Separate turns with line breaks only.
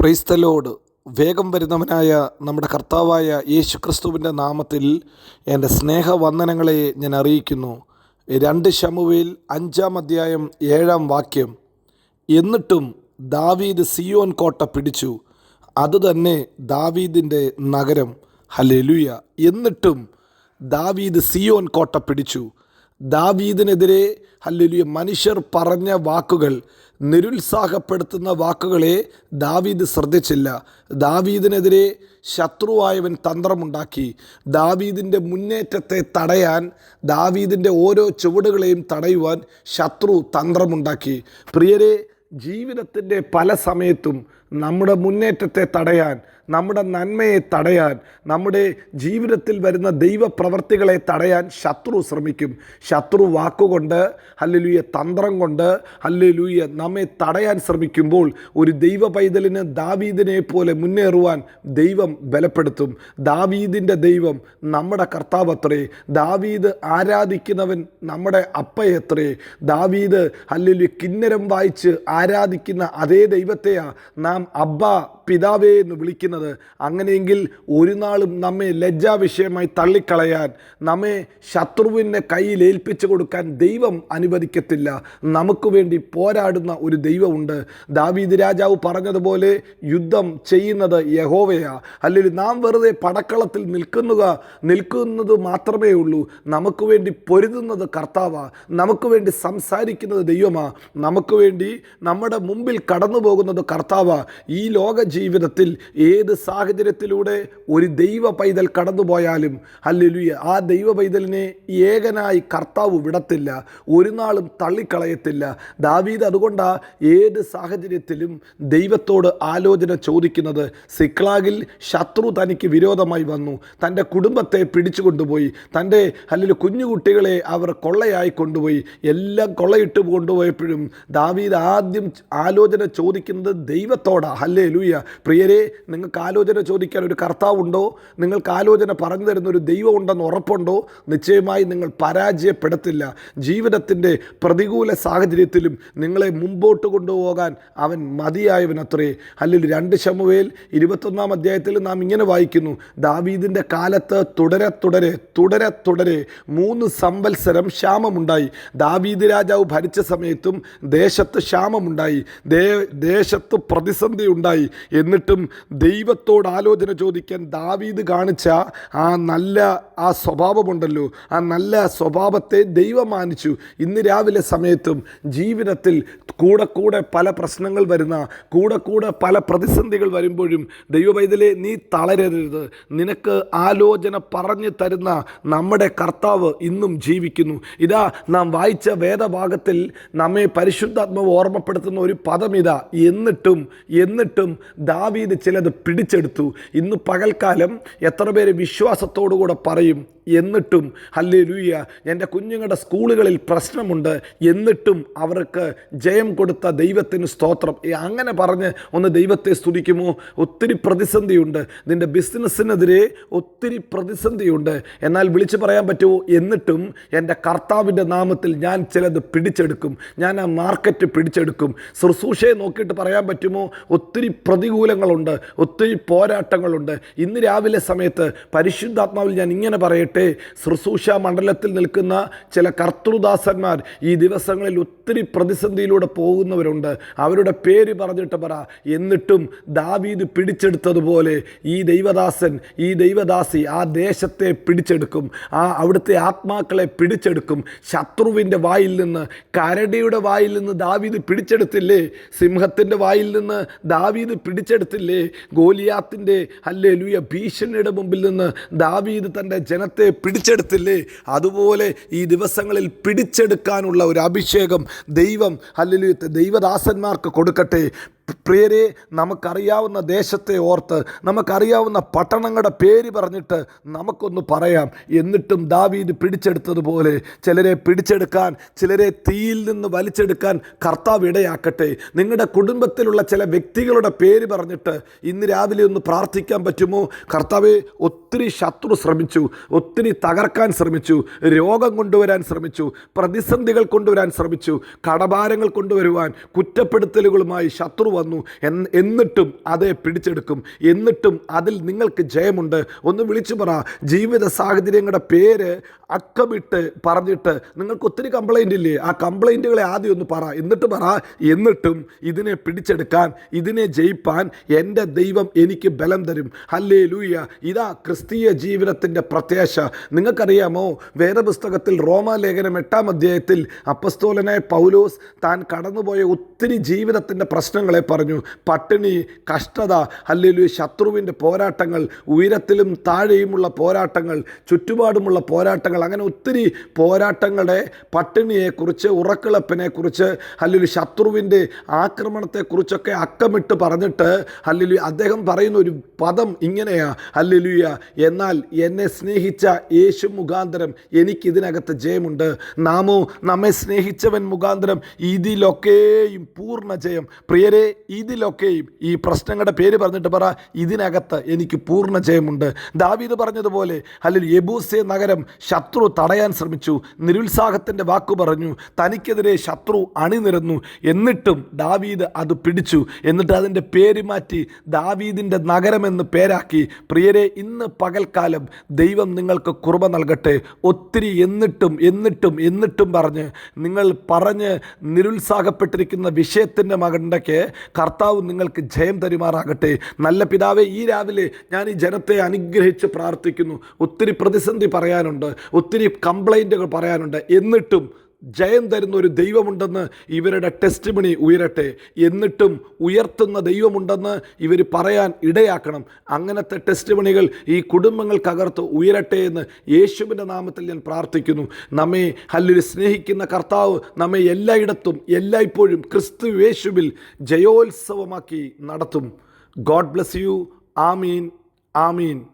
ക്രൈസ്തലോട് വേഗം വരുന്നവനായ നമ്മുടെ കർത്താവായ യേശു ക്രിസ്തുവിന്റെ നാമത്തിൽ എന്റെ സ്നേഹവന്ദനങ്ങളെ ഞാൻ അറിയിക്കുന്നു. രണ്ട് ശമുവിൽ അഞ്ചാം അധ്യായം ഏഴാം വാക്യം. എന്നിട്ടും ദാവീദ് സിയോൻ കോട്ട പിടിച്ചു. അതുതന്നെ ദാവീദിന്റെ നഗരം. ഹലെലുയ എന്നിട്ടും ദാവീദ് സിയോൻ കോട്ട പിടിച്ചു. ദാവീദിനെതിരെ ഹല്ലേലൂയ മനുഷ്യർ പറഞ്ഞ വാക്കുകൾ നിരുത്സാഹപ്പെടുത്തുന്ന വാക്കുകളെ ദാവീദ് ശ്രദ്ധിച്ചില്ല. ദാവീദിനെതിരെ ശത്രുവായവൻ തന്ത്രമുണ്ടാക്കി. ദാവീദിന്റെ മുന്നേറ്റത്തെ തടയാൻ ദാവീദിന്റെ ഓരോ ചുവടുകളെയും തടയുവാൻ ശത്രു തന്ത്രമുണ്ടാക്കി. പ്രിയരെ ജീവിതത്തിന്റെ പല സമയത്തും നമ്മുടെ മുന്നേറ്റത്തെ തടയാൻ നമ്മുടെ നന്മയെ തടയാൻ നമ്മുടെ ജീവിതത്തിൽ വരുന്ന ദൈവപ്രവർത്തികളെ തടയാൻ ശത്രു ശ്രമിക്കും. ശത്രു വാക്കുകൊണ്ട് ഹല്ലേലൂയ തന്ത്രം കൊണ്ട് ഹല്ലേലൂയ നമ്മെ തടയാൻ ശ്രമിക്കുമ്പോൾ ഒരു ദൈവ പൈതലിന് ദാവീദിനെ പോലെ മുന്നേറുവാൻ ദൈവം ബലപ്പെടുത്തും. ദാവീദിന്റെ ദൈവം നമ്മുടെ കർത്താവത്രേ ദാവീദ് ആരാധിക്കുന്നവൻ നമ്മുടെ അപ്പയത്രേ ദാവീദ് ഹല്ലേലൂയ കിന്നരം വായിച്ച് ആരാധിക്കുന്ന അതേ ദൈവത്തെയാ നാം അബ്ബ പിതാവേ എന്ന് വിളിക്കുന്നത് അങ്ങനെയെങ്കിൽ ഒരു നാളും നമ്മെ ലജ്ജാവിഷയമായി തള്ളിക്കളയാൻ നമ്മെ ശത്രുവിന്റെ കയ്യിൽ ഏൽപ്പിച്ചു കൊടുക്കാൻ ദൈവം അനുവദിക്കത്തില്ല. നമുക്ക് വേണ്ടി പോരാടുന്ന ഒരു ദൈവമുണ്ട്. ദാവീദ് രാജാവ് പറഞ്ഞതുപോലെ യുദ്ധം ചെയ്യുന്നത് യഹോവയാ. അല്ലെങ്കിൽ നാം വെറുതെ പടക്കളത്തിൽ നിൽക്കുക നിൽക്കുന്നത് മാത്രമേ ഉള്ളൂ. നമുക്ക് വേണ്ടി പൊരുതുന്നത് കർത്താവാ. നമുക്ക് വേണ്ടി സംസാരിക്കുന്നത് ദൈവമാ. നമുക്ക് വേണ്ടി നമ്മുടെ മുമ്പിൽ കടന്നു പോകുന്നത് കർത്താവാ. ഈ ലോക ജീവിതത്തിൽ ഏത് സാഹചര്യത്തിലൂടെ ഒരു ദൈവ പൈതൽ കടന്നുപോയാലും ഹല്ലേലൂയ ആ ദൈവ പൈതലിനെ ഏകനായി കർത്താവ് വിടത്തില്ല ഒരു നാളും തള്ളിക്കളയത്തില്ല. ദാവീദ് അതുകൊണ്ടാണ് ഏത് സാഹചര്യത്തിലും ദൈവത്തോട് ആലോചന ചോദിക്കുന്നത്. സിക്ലാഗിൽ ശത്രു തനിക്ക് വിരോധമായി വന്നു. തന്റെ കുടുംബത്തെ പിടിച്ചു കൊണ്ടുപോയി തന്റെ അല്ലെങ്കിൽ കുഞ്ഞുകുട്ടികളെ അവർ കൊള്ളയായി കൊണ്ടുപോയി. എല്ലാം കൊള്ളയിട്ട് കൊണ്ടുപോയപ്പോഴും ദാവീദ് ആദ്യം ആലോചന ചോദിക്കുന്നത് ദൈവത്തോടാ. ഹല്ലേ ലൂയ പ്രിയരെ നിങ്ങൾക്ക് ആലോചന ചോദിക്കാൻ ഒരു കർത്താവുണ്ടോ? നിങ്ങൾക്ക് ആലോചന പറഞ്ഞു തരുന്ന ഒരു ദൈവം ഉണ്ടെന്ന് ഉറപ്പുണ്ടോ? നിശ്ചയമായി നിങ്ങൾ പരാജയപ്പെടത്തില്ല. ജീവിതത്തിന്റെ പ്രതികൂല സാഹചര്യത്തിലും നിങ്ങളെ മുമ്പോട്ട് കൊണ്ടുപോകാൻ അവൻ മതിയായവനത്രേ. അല്ലെങ്കിൽ രണ്ട് ശമുവേൽ ഇരുപത്തൊന്നാം അധ്യായത്തിൽ നാം ഇങ്ങനെ വായിക്കുന്നു. ദാവീദിന്റെ കാലത്ത് തുടരെ തുടരെ തുടരെ തുടരെ മൂന്ന് സംവത്സരം ക്ഷാമമുണ്ടായി. ദാവീദ് രാജാവ് ഭരിച്ച സമയത്തും ദേശത്ത് ക്ഷാമമുണ്ടായി. ദേശത്ത് പ്രതിസന്ധി ഉണ്ടായി. എന്നിട്ടും ദൈവത്തോട് ആലോചന ചോദിക്കാൻ ദാവീദ് കാണിച്ച ആ നല്ല ആ സ്വഭാവമുണ്ടല്ലോ. ആ നല്ല സ്വഭാവത്തെ ദൈവം മാനിച്ചു. ഇന്ന് രാവിലെ സമയത്തും ജീവിതത്തിൽ കൂടെ കൂടെ പല പ്രശ്നങ്ങൾ വരുന്ന കൂടെ കൂടെ പല പ്രതിസന്ധികൾ വരുമ്പോഴും ദൈവവൈതലെ നീ തളരരുത്. നിനക്ക് ആലോചന പറഞ്ഞു തരുന്ന നമ്മുടെ കർത്താവ് ഇന്നും ജീവിക്കുന്നു. ഇതാ നാം വായിച്ച വേദഭാഗത്തിൽ നമ്മെ പരിശുദ്ധാത്മാവ് ഓർമ്മപ്പെടുത്തുന്ന ഒരു പദം ഇതാ. എന്നിട്ടും എന്നിട്ടും ദാവീദ് ചിലത് പിടിച്ചെടുത്തു. ഇന്ന് പകൽക്കാലം എത്ര പേര് വിശ്വാസത്തോടുകൂടെ പറയും? എന്നിട്ടും ഹല്ലേ ലൂയ എന്റെ കുഞ്ഞുങ്ങളുടെ സ്കൂളുകളിൽ പ്രശ്നമുണ്ട് എന്നിട്ടും അവർക്ക് ജയം കൊടുത്ത ദൈവത്തിന് സ്തോത്രം. അങ്ങനെ പറഞ്ഞ് ഒന്ന് ദൈവത്തെ സ്തുതിക്കുമോ? ഒത്തിരി പ്രതിസന്ധിയുണ്ട്. നിന്റെ ബിസിനസ്സിനെതിരെ ഒത്തിരി പ്രതിസന്ധിയുണ്ട്. എന്നാൽ വിളിച്ചു പറയാൻ പറ്റുമോ? എന്നിട്ടും എന്റെ കർത്താവിന്റെ നാമത്തിൽ ഞാൻ ചിലത് പിടിച്ചെടുക്കും. ഞാൻ ആ മാർക്കറ്റ് പിടിച്ചെടുക്കും. ശുശ്രൂഷയെ നോക്കിയിട്ട് പറയാൻ പറ്റുമോ? ഒത്തിരി പ്രതികൂലങ്ങളുണ്ട് ഒത്തിരി പോരാട്ടങ്ങളുണ്ട്. ഇന്ന് രാവിലെ സമയത്ത് പരിശുദ്ധാത്മാവിൽ ഞാൻ ഇങ്ങനെ പറയട്ടെ. ശുശ്രൂഷ മണ്ഡലത്തിൽ നിൽക്കുന്ന ചില കർത്തൃദാസന്മാർ ഈ ദിവസങ്ങളിൽ ഒത്തിരി പ്രതിസന്ധിയിലൂടെ പോകുന്നവരുണ്ട്. അവരുടെ പേര് പറഞ്ഞിട്ട് പറ. എന്നിട്ടും ദാവീദ് പിടിച്ചെടുത്തതുപോലെ ഈ ദൈവദാസൻ ഈ ദൈവദാസി ആ ദേശത്തെ പിടിച്ചെടുക്കും. ആ അവിടുത്തെ ആത്മാക്കളെ പിടിച്ചെടുക്കും. ശത്രുവിന്റെ വായിൽ നിന്ന് കരടിയുടെ വായിൽ നിന്ന് ദാവീദ് പിടിച്ചെടുത്തില്ലേ? സിംഹത്തിന്റെ വായിൽ നിന്ന് ദാവീദ് പിടിച്ചെടുത്തില്ലേ? ഗോലിയാത്തിന്റെ അല്ലേ ലൂയ ഭീഷണിയുടെ മുമ്പിൽ നിന്ന് ദാവീദ് തന്റെ ജനത്തെ പിടിച്ചെടുത്തില്ലേ? അതുപോലെ ഈ ദിവസങ്ങളിൽ പിടിച്ചെടുക്കാനുള്ള ഒരു അഭിഷേകം ദൈവം അല്ലെങ്കിൽ ദൈവദാസന്മാർക്ക് കൊടുക്കട്ടെ. പ്രിയരെ നമുക്കറിയാവുന്ന ദേശത്തെ ഓർത്ത് നമുക്കറിയാവുന്ന പട്ടണങ്ങളുടെ പേര് പറഞ്ഞിട്ട് നമുക്കൊന്ന് പറയാം. എന്നിട്ടും ദാവീദ് പിടിച്ചെടുത്തതുപോലെ ചിലരെ പിടിച്ചെടുക്കാൻ ചിലരെ തീയിൽ നിന്ന് വലിച്ചെടുക്കാൻ കർത്താവ് ഇടയാക്കട്ടെ. നിങ്ങളുടെ കുടുംബത്തിലുള്ള ചില വ്യക്തികളുടെ പേര് പറഞ്ഞിട്ട് ഇന്ന് രാവിലെ ഒന്ന് പ്രാർത്ഥിക്കാൻ പറ്റുമോ? കർത്താവെ ഒത്തിരി ശത്രു ശ്രമിച്ചു ഒത്തിരി തകർക്കാൻ ശ്രമിച്ചു രോഗം കൊണ്ടുവരാൻ ശ്രമിച്ചു പ്രതിസന്ധികൾ കൊണ്ടുവരാൻ ശ്രമിച്ചു കടഭാരങ്ങൾ കൊണ്ടുവരുവാൻ കുറ്റപ്പെടുത്തലുകളുമായി ശത്രു വന്നു. എന്നിട്ടും അതേ പിടിച്ചെടുക്കും. എന്നിട്ടും അതിൽ നിങ്ങൾക്ക് ജയമുണ്ട്. ഒന്ന് വിളിച്ചു പറ. ജീവിത സാഹചര്യങ്ങളുടെ പേര് അക്കമിട്ട് പറഞ്ഞിട്ട് നിങ്ങൾക്ക് ഒത്തിരി കംപ്ലൈന്റ് ഇല്ലേ? ആ കംപ്ലൈന്റുകളെ ആദ്യം ഒന്ന് പറ. എന്നിട്ട് പറ. എന്നിട്ടും ഇതിനെ പിടിച്ചെടുക്കാൻ ഇതിനെ ജയിപ്പാൻ എന്റെ ദൈവം എനിക്ക് ബലം തരും. ഹല്ലേ ലൂയ ഇതാ ക്രിസ്തീയ ജീവിതത്തിന്റെ പ്രത്യാശ. നിങ്ങൾക്കറിയാമോ? വേദപുസ്തകത്തിൽ റോമാലേഖനം എട്ടാം അധ്യായത്തിൽ അപ്പസ്തോലനായ പൗലോസ് താൻ കടന്നുപോയ ഒത്തിരി ജീവിതത്തിന്റെ പ്രശ്നങ്ങളെ പറഞ്ഞു പട്ടിണി കഷ്ടത അല്ലെങ്കിൽ ശത്രുവിന്റെ പോരാട്ടങ്ങൾ ഉയരത്തിലും താഴെയുമുള്ള പോരാട്ടങ്ങൾ ചുറ്റുപാടുമുള്ള പോരാട്ടങ്ങൾ അങ്ങനെ ഒത്തിരി പോരാട്ടങ്ങളുടെ പട്ടിണിയെക്കുറിച്ച് ഉറക്കിളപ്പിനെക്കുറിച്ച് അല്ലെങ്കിൽ ശത്രുവിന്റെ ആക്രമണത്തെക്കുറിച്ചൊക്കെ അക്കമിട്ട് പറഞ്ഞിട്ട് അല്ലെങ്കിൽ അദ്ദേഹം പറയുന്ന ഒരു പദം ഇങ്ങനെയാ ഹല്ലേലൂയ എന്നാൽ എന്നെ സ്നേഹിച്ച യേശു മുഖാന്തരം എനിക്കിതിനകത്ത് ജയമുണ്ട്. നാമോ നമ്മെ സ്നേഹിച്ചവൻ മുഖാന്തരം ഇതിലൊക്കെയും പൂർണ ജയം. പ്രിയരെ ഇതിലൊക്കെയും ഈ പ്രശ്നങ്ങളുടെ പേര് പറഞ്ഞിട്ട് പറ ഇതിനകത്ത് എനിക്ക് പൂർണ ജയമുണ്ട്. ദാവീദ് പറഞ്ഞതുപോലെ അല്ലെങ്കിൽ യബൂസെ നഗരം ശത്രു തടയാൻ ശ്രമിച്ചു നിരുത്സാഹത്തിന്റെ വാക്കു പറഞ്ഞു തനിക്കെതിരെ ശത്രു അണിനിരന്നു എന്നിട്ടും ദാവീദ് അത് പിടിച്ചു. എന്നിട്ട് അതിന്റെ പേര് മാറ്റി ദാവീദിന്റെ നഗരമെന്ന് പേരാക്കി പ്രിയരെ ഇന്ന് പകൽക്കാലം ദൈവം നിങ്ങൾക്ക് കുർബ നൽകട്ടെ. ഒത്തിരി എന്നിട്ടും എന്നിട്ടും എന്നിട്ടും പറഞ്ഞ് നിങ്ങൾ പറഞ്ഞ് നിരുത്സാഹപ്പെട്ടിരിക്കുന്ന വിഷയത്തിന്റെ മകണ്ടയ്ക്ക് കർത്താവ് നിങ്ങൾക്ക് ജയം തരുമാറാകട്ടെ. നല്ല പിതാവെ ഈ രാവിലെ ഞാൻ ഈ ജനത്തെ അനുഗ്രഹിച്ച് പ്രാർത്ഥിക്കുന്നു. ഒത്തിരി പ്രതിസന്ധി പറയാനുണ്ട് ഒത്തിരി കംപ്ലൈന്റുകൾ പറയാനുണ്ട്. എന്നിട്ടും ജയം തരുന്ന ഒരു ദൈവമുണ്ടെന്ന് ഇവരുടെ ടെസ്റ്റ് മണി ഉയരട്ടെ. എന്നിട്ടും ഉയർത്തുന്ന ദൈവമുണ്ടെന്ന് ഇവർ പറയാൻ ഇടയാക്കണം. അങ്ങനത്തെ ടെസ്റ്റ് മണികൾ ഈ കുടുംബങ്ങൾക്കകർത്ത് ഉയരട്ടെ എന്ന് യേശുവിന്റെ നാമത്തിൽ ഞാൻ പ്രാർത്ഥിക്കുന്നു. നമ്മെ അല്ലൊരു സ്നേഹിക്കുന്ന കർത്താവ് നമ്മെ എല്ലായിടത്തും എല്ലായ്പ്പോഴും ക്രിസ്തു യേശുവിൽ ജയോത്സവമാക്കി നടത്തും. ഗോഡ് ബ്ലസ് യു ആമീൻ. ആമീൻ.